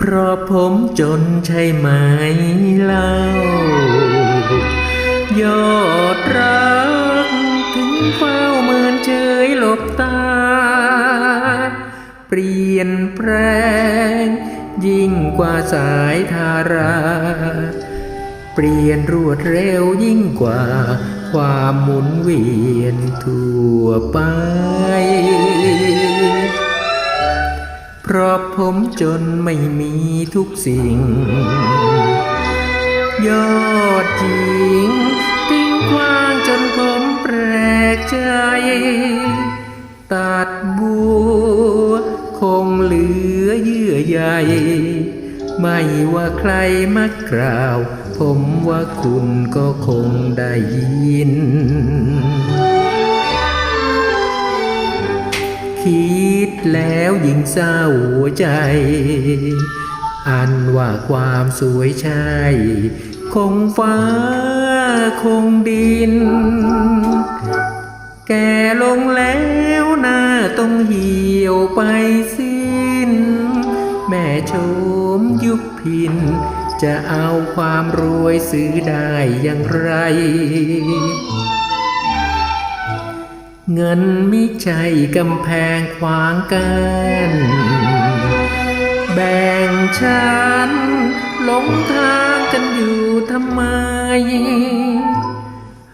พราะผมจนใช่ไหมเล่ายอดรักถึงเฝ้าเมินเฉยหลบตา เปลี่ยนแปลง ยิ่งกว่าสายทารา เปลี่ยนรวดเร็วยิ่งกว่า ความหมุนเวียนทั่วไป เพราะผมจนไม่มีทุกสิ่ง ยอดหญิงทิ้งกว้างจนผมแปลกใจ ตัดบัวคงเหลือเยื่อใยไม่ว่าใครมากล่าว ผมว่าคุณก็คงได้ยิน คิดแล้วยิ่งเศร้าใจ อันว่าความสวยใช่คงฟ้าคงดิน แก่ลงแล้วหน้าต้องเหี่ยวไปสิ้น แม่ชมยุคพิน จะเอาความรวยซื้อได้อย่างไร เงินมิใช่กำแพงขวางกันแบ่งฉันหลงทางกันอยู่ทำไม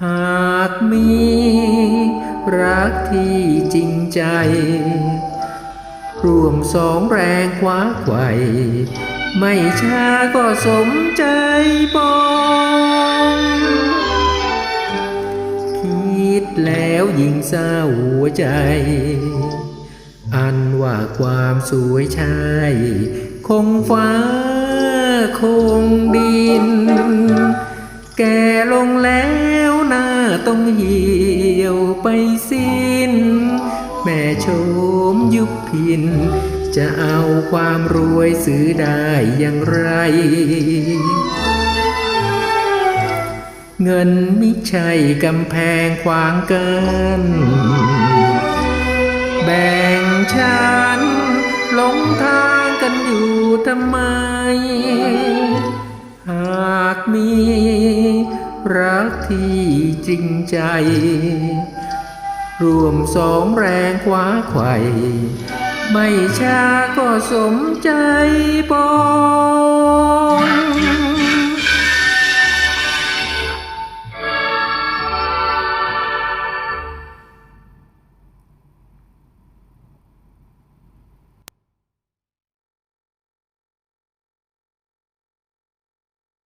หากมีรักที่จริงใจ ร่วมสองแรงคว้าไขวไม่ช้าก็สมใจปอง แล้วยิ่งเศร้าหัวใจ อันว่าความสวยใช่คงฟ้าคงดิน แก่ลงแล้วหน้าต้องเหี่ยวไปสิ้น แม่ชมยุคพิน จะเอาความรวยซื้อได้อย่างไร เงินไมิใช่กำแพงขวางกันแบ่งฉันหลงทางกันอยู่ทำไม หากมีรักที่จริงใจ รวมสองแรงคว้าไขว่ไม่ช้าก็สมใจปอง